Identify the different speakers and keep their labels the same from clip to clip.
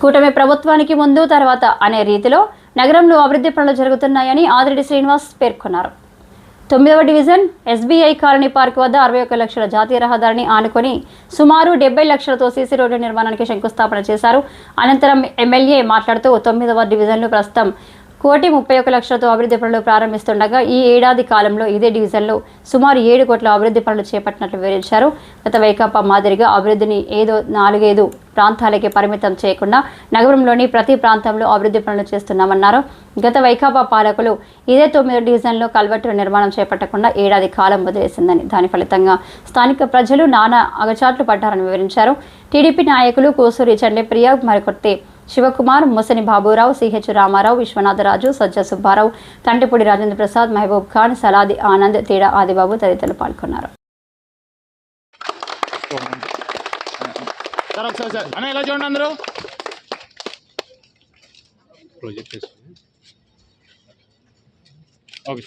Speaker 1: కూటమి ప్రభుత్వానికి ముందు తర్వాత అనే రీతిలో నగరంలో అభివృద్ధి పనులు జరుగుతున్నాయని ఆదిరెడ్డి శ్రీనివాస్ పేర్కొన్నారు. తొమ్మిదవ డివిజన్ ఎస్బీఐ కాలనీ పార్క్ వద్ద అరవై ఒక్క లక్షల జాతీయ రహదారిని ఆనుకొని సుమారు డెబ్బై లక్షలతో సీసీ రోడ్డు నిర్మాణానికి శంకుస్థాపన చేశారు. అనంతరం ఎమ్మెల్యే మాట్లాడుతూ తొమ్మిదవ డివిజన్లు ప్రస్తుతం కోటి ముప్పై ఒక్క లక్షలతో అభివృద్ధి పనులు ప్రారంభిస్తుండగా ఈ ఏడాది కాలంలో ఇదే డివిజన్లో సుమారు ఏడు కోట్ల అభివృద్ధి పనులు చేపట్టినట్లు వివరించారు. గత వైకాపా మాదిరిగా అభివృద్ధిని ఏదో నాలుగైదు ప్రాంతాలకే పరిమితం చేయకుండా నగరంలోని ప్రతి ప్రాంతంలో అభివృద్ధి పనులు చేస్తున్నామన్నారు. గత వైకాపా పాలకులు ఇదే తొమ్మిదో డివిజన్లో కల్వర్టు నిర్మాణం చేపట్టకుండా ఏడాది కాలం వదిలేసిందని దాని ఫలితంగా స్థానిక ప్రజలు నానా అగచాట్లు పడ్డారని వివరించారు. టీడీపీ నాయకులు కోసూరి చండేప్రియ మరికొత్తి శివకుమార్ ముసని బాబురావు సిహెచ్ రామారావు విశ్వనాథరాజు సజ్జ సుబ్బారావు తంటిపూడి రాజేంద్ర ప్రసాద్ మహబూబ్ ఖాన్ సలాది ఆనంద్ తేడా ఆదిబాబు తదితరులు పాల్గొన్నారు.
Speaker 2: సార్ ఒకసారి సార్ అన్న ఎలా చూడండి అందరూ?
Speaker 3: Project
Speaker 2: okay.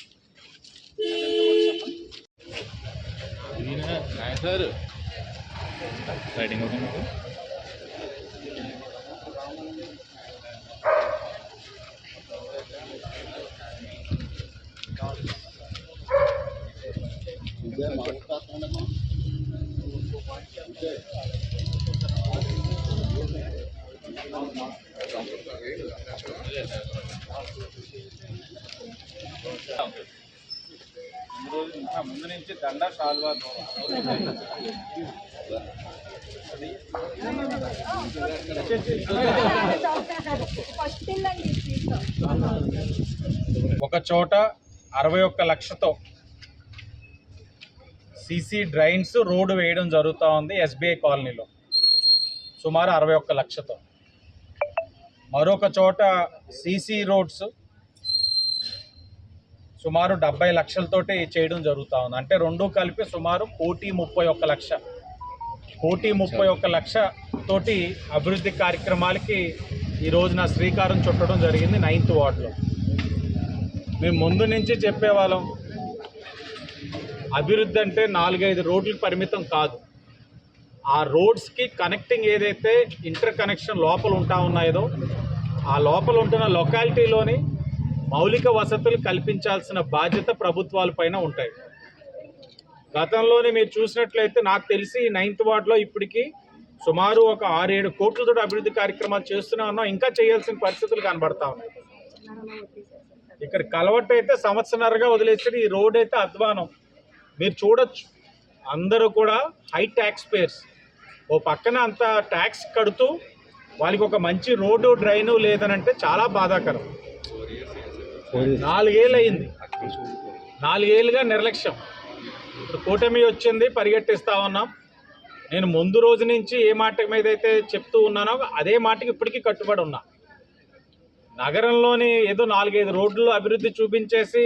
Speaker 2: Sir. Writing okay మీకు. ముందు నుంచి దండ షాల్వా ఒక చోట అరవై ఒక్క లక్షతో సీసీ డ్రైన్స్ రోడ్డు వేయడం జరుగుతూ ఉంది ఎస్బీఐ కాలనీలో. సుమారు అరవై ఒక్క లక్షతో. మరొక చోట సీసీ రోడ్స్ సుమారు డెబ్బై లక్షలతోటి చేయడం జరుగుతూ ఉంది. అంటే రెండు కలిపి సుమారు కోటి ముప్పై ఒక్క లక్ష. కోటి ముప్పై ఒక్క లక్ష తోటి అభివృద్ధి కార్యక్రమాలకి ఈ రోజున శ్రీకారం చుట్టడం జరిగింది నైన్త్ వార్డులో. మేము ముందు నుంచి చెప్పేవాళ్ళం అభివృద్ధి అంటే నాలుగైదు రోడ్లకు పరిమితం కాదు. ఆ రోడ్స్కి కనెక్టింగ్ ఏదైతే ఇంటర్ కనెక్షన్ లోపల ఉంటా ఉన్నాయో ఆ లోపల ఉంటున్న లొకాలిటీలోని మౌలిక వసతులు కల్పించాల్సిన బాధ్యత ప్రభుత్వాలపైన ఉంటాయి. గతంలోనే మీరు చూసినట్లయితే నాకు తెలిసి నైన్త్ వార్డులో ఇప్పటికీ సుమారు ఒక ఆరేడు కోట్లతో అభివృద్ధి కార్యక్రమాలు చేస్తూనే ఉన్నాం. ఇంకా చేయాల్సిన పరిస్థితులు కనబడతా ఉన్నాయి. ఇక్కడ కలవట్టు అయితే సంవత్సరాలుగా వదిలేసి ఈ రోడ్ అయితే అధ్వానం. మీరు చూడొచ్చు. అందరూ కూడా హై ట్యాక్స్ పేర్స్ ఓ పక్కన అంత ట్యాక్స్ కడుతూ వాళ్ళకి ఒక మంచి రోడ్డు డ్రైను లేదనంటే చాలా బాధాకరం. నాలుగేళ్ళు అయింది నాలుగేళ్ళుగా నిర్లక్ష్యం. ఇప్పుడు కూటమి వచ్చింది పరిగెట్టిస్తా ఉన్నాం. నేను ముందు రోజు నుంచి ఏ మాట మీద అయితే చెప్తూ ఉన్నానో అదే మాటకి ఇప్పటికీ కట్టుబడి ఉన్నా. నగరంలోని ఏదో నాలుగైదు రోడ్లు అభివృద్ధి చూపించేసి